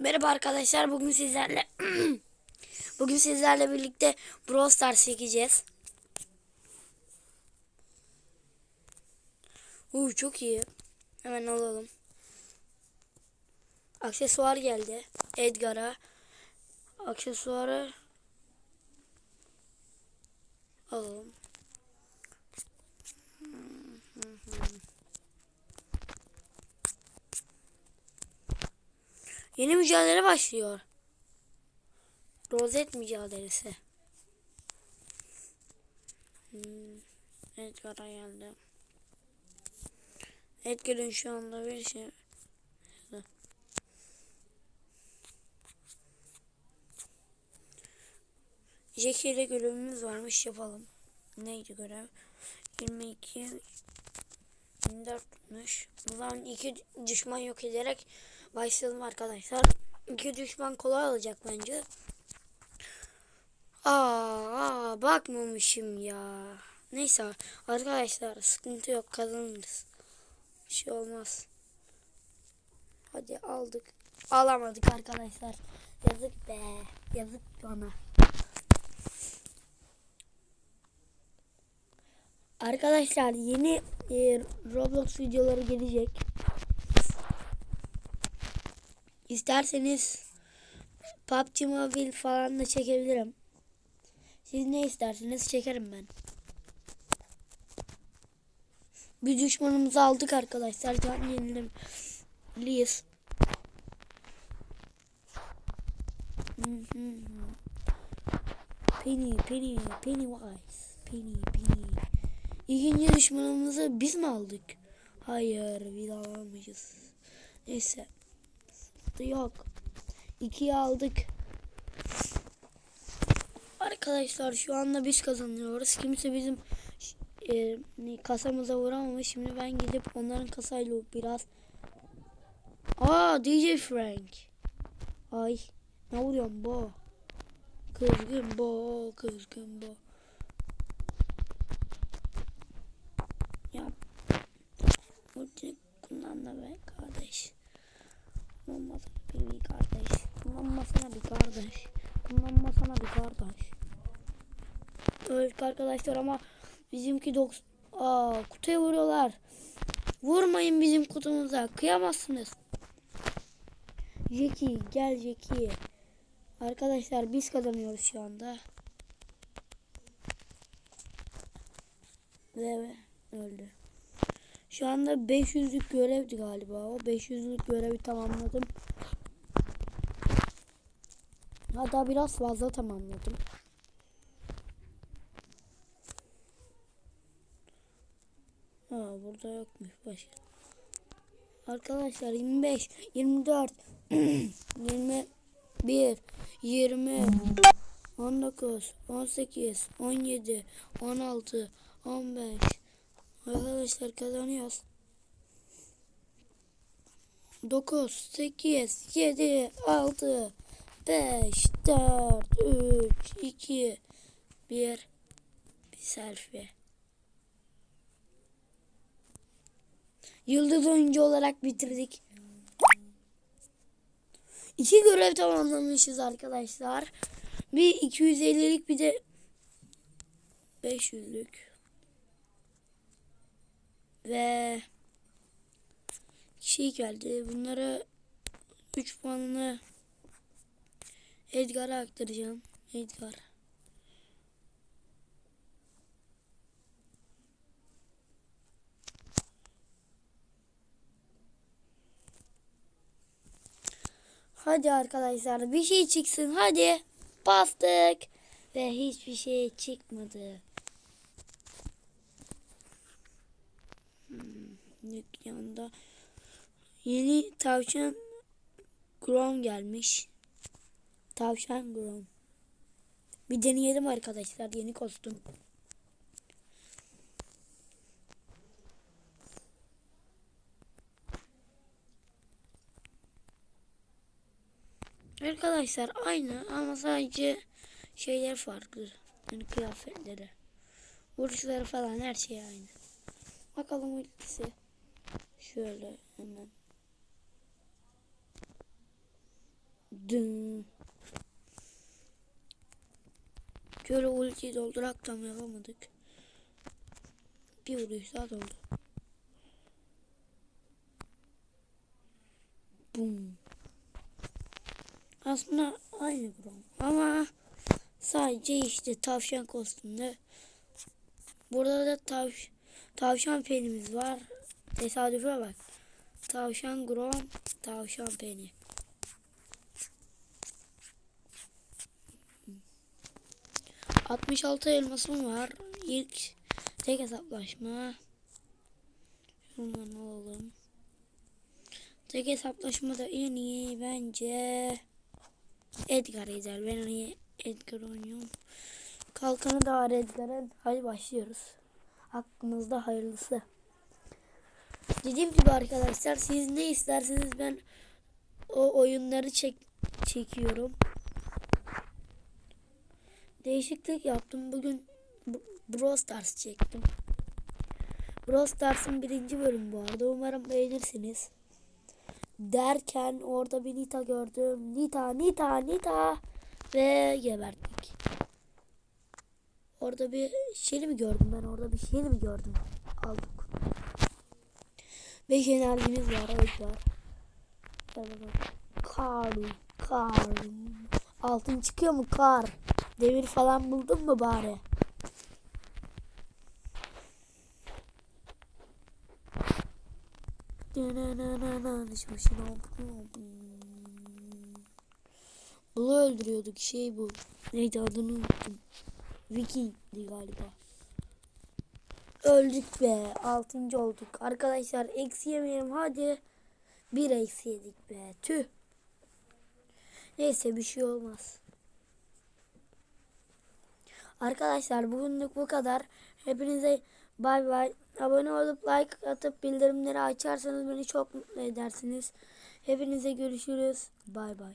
Merhaba arkadaşlar. Bugün sizlerle bugün sizlerle birlikte Brawl Stars çekeceğiz. Uuu çok iyi. Hemen alalım. Aksesuar geldi. Edgar'a. Aksesuarı alalım. Yeni mücadele başlıyor. Rozet mücadelesi. Hmm. Edgar'a geldi. Edgar'ın şu anda bir şey... Jackie ile görevimiz varmış yapalım. Neydi görev? 22 24'müş. O zaman iki düşman yok ederek başlayalım arkadaşlar. İki düşman kolay olacak bence. Aa, bakmamışım ya. Neyse arkadaşlar sıkıntı yok kazanırız. Bir şey olmaz. Hadi aldık. Alamadık arkadaşlar. Yazık be. Yazık bana. Arkadaşlar yeni e, Roblox videoları gelecek. İsterseniz PUBG Mobile falan da çekebilirim. Siz ne isterseniz çekerim ben. Bir düşmanımızı aldık arkadaşlar. Can yenilmeliyiz. Penny, Penny, Pennywise, Penny, Penny. İkinci düşmanımızı biz mi aldık? Hayır, biz alamayız. Neyse. Yok. İkiyi aldık. Arkadaşlar şu anda biz kazanıyoruz. Kimse bizim e, kasamıza vuramamış. Şimdi ben gidip onların kasayla biraz Aa DJ Frank. Ay ne vuruyorsun bu? Kızgın bu, kızgın bu. Ya ulti kullanma be kardeş. Kullanmasana bir, kardeş. Kullanmasana bir kardeş. Kullanmasana bir kardeş. Evet arkadaşlar ama bizimki 90 Aa kutuya vuruyorlar. Vurmayın bizim kutumuza. Kıyamazsınız. Jackie gel Jackie. Arkadaşlar biz kazanıyoruz şu anda. Ve öldü. Şu anda 500'lük görevdi galiba. O 500'lük görevi tamamladım. Hatta biraz fazla tamamladım. Ha burada yokmuş başka. Arkadaşlar 25, 24, 21, 20, 19, 18, 17, 16, 15. Arkadaşlar kazanıyoruz. 9, 8, 7, 6, 5, 4, 3, 2, 1. Bir selfie. Yıldız oyuncu olarak bitirdik. İki görev tamamlamışız arkadaşlar. Bir 250'lik bir de 500'lük. Ve şey geldi. Bunlara 3 puanını Edgar'a aktaracağım. Edgar. Hadi arkadaşlar bir şey çıksın hadi. Bastık. Ve hiçbir şey çıkmadı. Hmm, dükkanda yeni tavşan Grom gelmiş. Tavşan Grom. Bir deneyelim arkadaşlar yeni kostüm. Arkadaşlar aynı ama sadece şeyler farklı. Yani kıyafetleri. Vuruşları falan her şey aynı. Bakalım ultisi. Şöyle hemen. Dın. Şöyle ultiyi doldurak tam yapamadık. Bir vuruş daha doldu. Bum. Aslında aynı Grom ama sadece işte tavşan kostümlü. Burada da tav tavşan penimiz var. Tesadüfe bak. Tavşan Grom, tavşan peni. Altmış altı elmasım var. İlk tek hesaplaşma. Şundan alalım. Tek hesaplaşmada en iyi bence Edgar eder. Ben iyi Edgar oynuyorum. Kalkanı da var Edgar'ın. Hadi başlıyoruz. Aklınızda hayırlısı. Dediğim gibi arkadaşlar siz ne isterseniz ben o oyunları çek çekiyorum. Değişiklik yaptım. Bugün Brawl Stars çektim. Brawl Stars'ın birinci bölümü bu arada. Umarım beğenirsiniz. Derken orada bir Nita gördüm. Nita, Nita, Nita. Ve geberttik. Orada bir şey mi gördüm ben? Orada bir şey mi gördüm? Aldık. Beş enerjimiz var. Evet var. Kar, kar. Altın çıkıyor mu kar? Demir falan buldun mu bari? Bunu öldürüyorduk şey bu. Neydi adını unuttum. Viking'di galiba. Öldük be. Altıncı olduk. Arkadaşlar eksi yemeyelim hadi. Bir eksi yedik be. Tüh. Neyse bir şey olmaz. Arkadaşlar bugünlük bu kadar. Hepinize bay bay. Abone olup like atıp bildirimleri açarsanız beni çok mutlu edersiniz. Hepinize görüşürüz. Bay bay.